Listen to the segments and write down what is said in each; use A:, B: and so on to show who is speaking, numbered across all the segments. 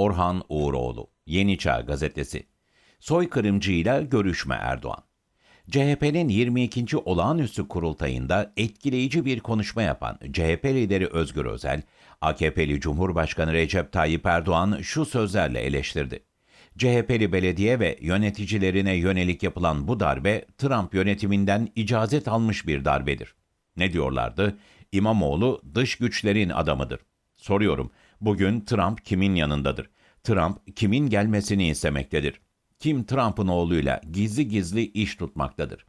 A: Orhan Uğuroğlu, Yeni Çağ Gazetesi. Soykırımcıyla görüşme Erdoğan. CHP'nin 22. olağanüstü kurultayında etkileyici bir konuşma yapan CHP lideri Özgür Özel, AKP'li Cumhurbaşkanı Recep Tayyip Erdoğan şu sözlerle eleştirdi. CHP'li belediye ve yöneticilerine yönelik yapılan bu darbe Trump yönetiminden icazet almış bir darbedir. Ne diyorlardı? İmamoğlu dış güçlerin adamıdır. Soruyorum, bugün Trump kimin yanındadır? Trump kimin gelmesini istemektedir? Kim Trump'ın oğluyla gizli gizli iş tutmaktadır?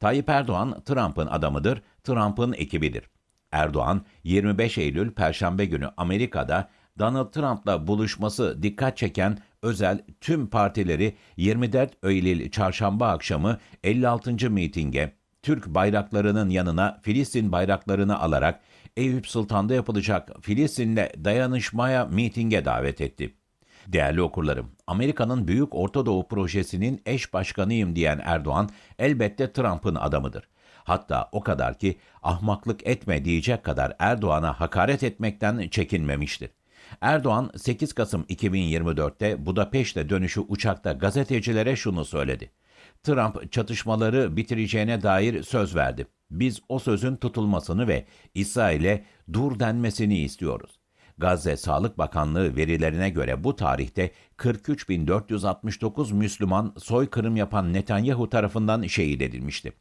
A: Tayyip Erdoğan Trump'ın adamıdır, Trump'ın ekibidir. Erdoğan 25 Eylül Perşembe günü Amerika'da Donald Trump'la buluşması dikkat çeken özel tüm partileri 24 Eylül çarşamba akşamı 56. mitinge Türk bayraklarının yanına Filistin bayraklarını alarak Eyüp Sultan'da yapılacak Filistin'le dayanışmaya mitinge davet etti. Değerli okurlarım, Amerika'nın Büyük Orta Doğu Projesi'nin eş başkanıyım diyen Erdoğan elbette Trump'ın adamıdır. Hatta o kadar ki ahmaklık etme diyecek kadar Erdoğan'a hakaret etmekten çekinmemiştir. Erdoğan 8 Kasım 2024'te Budapeşte dönüşü uçakta gazetecilere şunu söyledi. Trump çatışmaları bitireceğine dair söz verdi. Biz o sözün tutulmasını ve İsrail'e dur denmesini istiyoruz. Gazze Sağlık Bakanlığı verilerine göre bu tarihte 43.469 Müslüman soykırım yapan Netanyahu tarafından şehit edilmişti.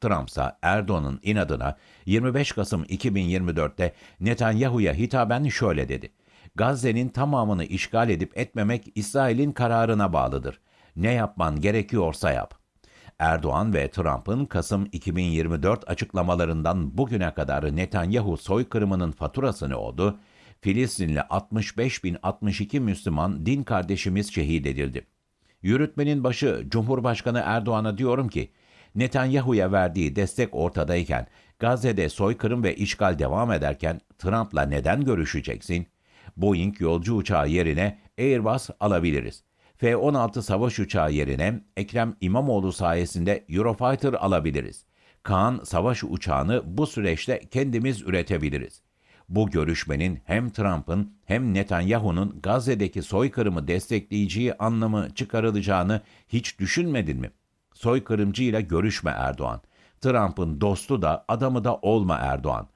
A: Trump ise Erdoğan'ın inadına 25 Kasım 2024'te Netanyahu'ya hitaben şöyle dedi. Gazze'nin tamamını işgal edip etmemek İsrail'in kararına bağlıdır. Ne yapman gerekiyorsa yap. Erdoğan ve Trump'ın Kasım 2024 açıklamalarından bugüne kadar Netanyahu soykırımının faturası ne oldu? Filistinli 65.062 Müslüman din kardeşimiz şehit edildi. Yürütmenin başı Cumhurbaşkanı Erdoğan'a diyorum ki, Netanyahu'ya verdiği destek ortadayken, Gazze'de soykırım ve işgal devam ederken Trump'la neden görüşeceksin? Boeing yolcu uçağı yerine Airbus alabiliriz. F-16 savaş uçağı yerine Ekrem İmamoğlu sayesinde Eurofighter alabiliriz. Kaan savaş uçağını bu süreçte kendimiz üretebiliriz. Bu görüşmenin hem Trump'ın hem Netanyahu'nun Gazze'deki soykırımı destekleyeceği anlamı çıkarılacağını hiç düşünmedin mi? Soykırımcıyla görüşme Erdoğan. Trump'ın dostu da adamı da olma Erdoğan.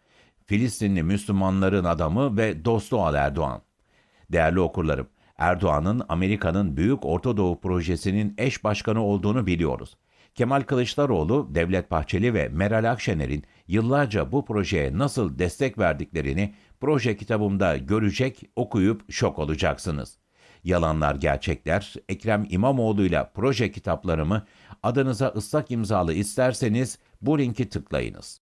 A: Filistinli Müslümanların adamı ve dostu al Erdoğan. Değerli okurlarım, Erdoğan'ın Amerika'nın Büyük Orta Doğu Projesi'nin eş başkanı olduğunu biliyoruz. Kemal Kılıçdaroğlu, Devlet Bahçeli ve Meral Akşener'in yıllarca bu projeye nasıl destek verdiklerini proje kitabımda görecek, okuyup şok olacaksınız. Yalanlar Gerçekler, Ekrem İmamoğlu'yla proje kitaplarımı adınıza ıslak imzalı isterseniz bu linki tıklayınız.